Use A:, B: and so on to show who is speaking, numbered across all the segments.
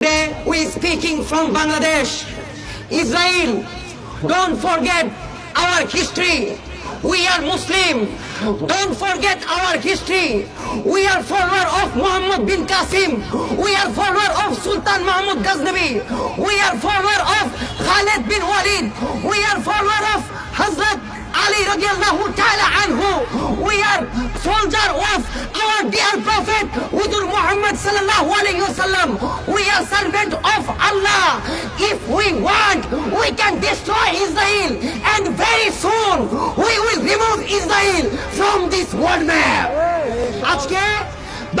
A: Today we speaking from Bangladesh. Israel, don't forget our history. We are Muslim. Don't forget our history. We are follower of Muhammad bin Qasim. We are follower of Sultan Mahmud Ghaznavi. We are follower of Khalid bin Walid. We are follower of Hazrat Ali radiallahu ta'ala anhu. We are soldier of our dear Prophet Udur Muhammad alayhi wasallam. We are servant of Allah. If we want, we can destroy Israel and very soon we will remove Israel from this world map. আজকে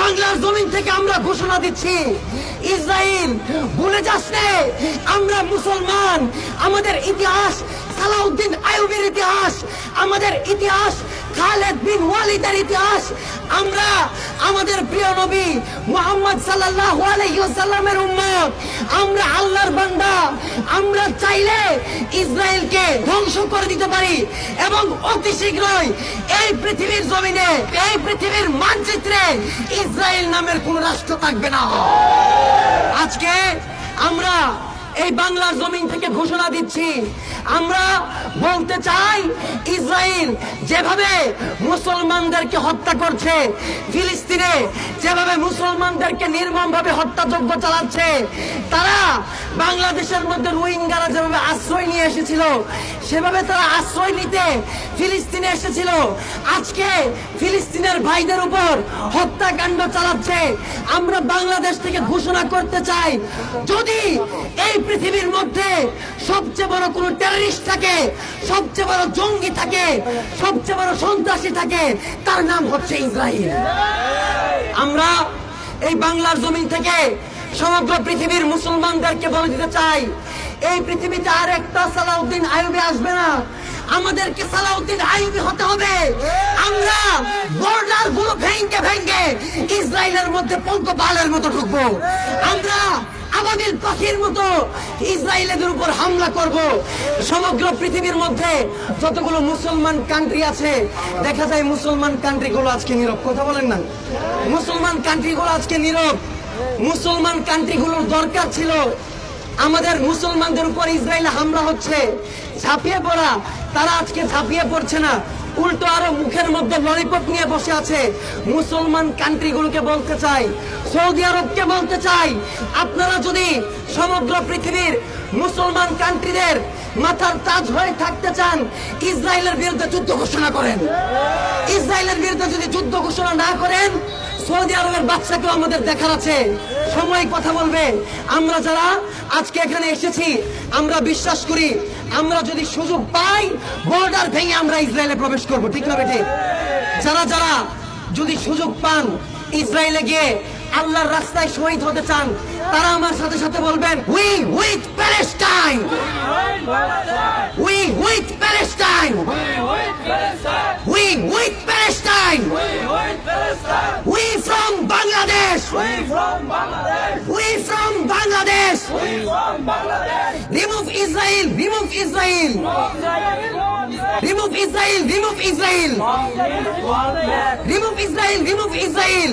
A: বাংলার জমিন থেকে আমরা ঘোষণা দিচ্ছি Israel ভুলে যাস আমরা মুসলমান আমাদের ইতিহাস সালাউদ্দিন আইয়ুবের ইতিহাস আমাদের ইতিহাস খালেদ বিন ওয়ালিদের ইতিহাস আমরা আমাদের প্রিয় নবী মুহাম্মদ সাল্লাল্লাহু আলাইহি ওয়াসাল্লামের উম্মত। আমরা আল্লাহর বান্দা। আমরা চাইলে ইসরায়েলকে ধ্বংস করে দিতে পারি এবং অতি শীঘ্রই এই পৃথিবীর জমিনে, এই পৃথিবীর মানচিত্রে ইসরায়েল নামের কোন রাষ্ট্র থাকবে না। আজকে আমরা এই বাংলার জমিন থেকে ঘোষণা দিচ্ছি। আমরা বলতে চাই ইসরায়েল যেভাবে মুসলমানদেরকে হত্যা করছে, ফিলিস্তিনে যেভাবে মুসলমানদেরকে নির্মমভাবে হত্যাযজ্ঞ চালাচ্ছে, তারা বাংলাদেশের মধ্যে রোহিঙ্গারা যেভাবে আশ্রয় নিয়ে এসেছিল, সেভাবে তারা আশ্রয় নিতে ফিলিস্তিনে এসেছিল। আজকে ফিলিস্তিনের ভাইদের উপর হত্যাকাণ্ড চালাচ্ছে। আমরা বাংলাদেশ থেকে ঘোষণা করতে চাই, যদি এই পৃথিবীর মধ্যে সবচেয়ে বড় কোন টেররিস্ট থাকে, সবচেয়ে বড় জঙ্গি থাকে, সবচেয়ে বড় সন্ত্রাসী থাকে, তার নাম হচ্ছে ইসরায়েল আমরা এই বাংলার জমিন থেকে সমগ্র পৃথিবীর মুসলমানদেরকে বলে দিতে চাই, এই পৃথিবীতে আর একটা সালাউদ্দিন আইবি আসবে না। আমাদেরকে সালাউদ্দিন আইবি হতে হবে। আমরা বর্ডারগুলো ভেঙ্গে ভেঙ্গে ইসরায়েলের মধ্যে পঙ্ক বালের মতো ঢুকবো। আমরা আমাদের পাখির মতো ইসরায়েলের উপর হামলা করব। সমগ্র পৃথিবীর মধ্যে যতগুলো মুসলমান কান্ট্রি আছে, দেখা যায় মুসলমান কান্ট্রি গুলো আজকে নীরব। কথা বলেন না। মুসলমান কান্ট্রি গুলো আজকে নীরব। মুসলমান কান্ট্রিগুলোর দরকার ছিল। আমাদের মুসলমানদের উপর ইসরায়েল হামলা হচ্ছে, ঝাঁপিয়ে পড়া। তারা আজকে ঝাঁপিয়ে পড়ছে না। উল্টো আরও মুখের মধ্যে ললিপপ নিয়ে বসে আছে। মুসলমান কান্ট্রিগুলোকে বলতে চাই, সৌদি আরবকে বলতে চাই, আপনারা যদি সমগ্র পৃথিবীর মুসলমান কান্ট্রিদের মাথার তাজ হয়ে থাকতে চান, ইসরায়েলের বিরুদ্ধে যুদ্ধ ঘোষণা করেন। ইসরায়েলের বিরুদ্ধে যদি যুদ্ধ ঘোষণা না করেন সৌদি আরবের বাচ্চাকেও আমাদের দেখার আছে। সময় কথা বলবে। আমরা যারা আজকে এখানে এসেছি, আমরা বিশ্বাস করি, আমরা যদি সুযোগ পাই, বর্ডার ভেঙে আমরা ইসরায়েলে প্রবেশ করব। ঠিক না বেটে যারা যারা যদি সুযোগ পান, ইসরায়েলে গিয়ে আল্লাহর রাস্তায় শহীদ হতে চান, তারা আমার সাথে সাথে বলবেন we with Palestine we with Palestine Bangladesh we from Bangladesh remove Israel remove Israel remove Israel remove Israel remove Israel remove Israel